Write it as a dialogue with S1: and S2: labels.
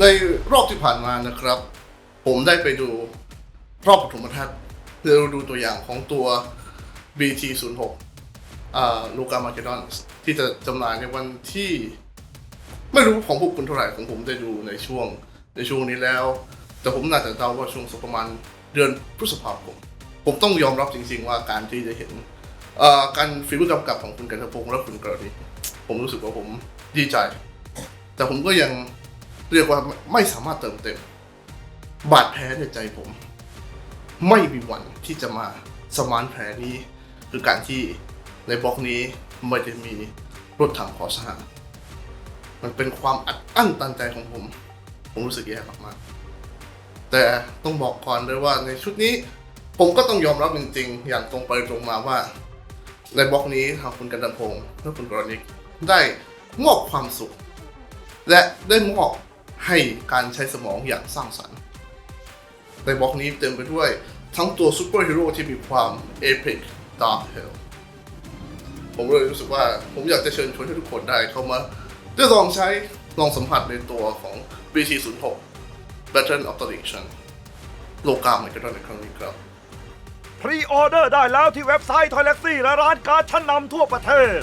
S1: ในรอบที่ผ่านมานะครับ ผมได้ไปดูรอบปฐมทัศน์เพื่อดูตัวอย่างของตัว BT06 ลูกามาเกดอนที่จะจำหน่ายในวันที่ ไม่รู้ของพวกคุณเท่าไหร่ของผมได้ดูในช่วงในช่วงนี้แล้ว แต่ผมน่าจะเดาว่าช่วงสักประมาณเดือนพฤษภาคมผมต้องยอมรับจริง ๆ ว่าการที่จะเห็นการฝีมือกำกับของคุณกันทพงศ์และคุณกรณีผมรู้สึกว่าผมดีใจ แต่ผมก็ยัง เรียกว่าไม่สามารถเติมเต็ม บาดแผลในใจผม ไม่มีวันที่จะมาสมานแผลนี้ คือการที่ในบล็อกนี้ไม่ได้มีรถถังขอสหารมันเป็นความอัดอั้นตันใจของผม ผมรู้สึกแย่มากๆแต่ต้องบอกก่อนเลยว่าในชุดนี้ ผมก็ต้องยอมรับจริงๆ อย่างตรงไปตรงมาว่า ในบล็อกนี้ทางคุณกันดพงศ์และคุณกรณิกได้มอบความสุข และได้มอบ ให้การใช้สมองอย่างสร้างสรรค์ ในบล็อกนี้เต็มไปด้วยทั้งตัวซูเปอร์ฮีโร่ที่มีความเอพิกดาร์ h เฮลผมเลยรู้สึกว่าผมอยากจะเชิญชวนให้ทุกคนได้เข้ามาได้ลองใช้ลองสัมผัสในตัวของ BT06 Battle of the Legion โลกาไมกระดอนในครั้งนี้ครับ
S2: พรีออเดอร์ได้แล้วที่เว็บไซต์ทอยเล็กซี่และร้านการ์ดชั้นนำทั่วประเทศ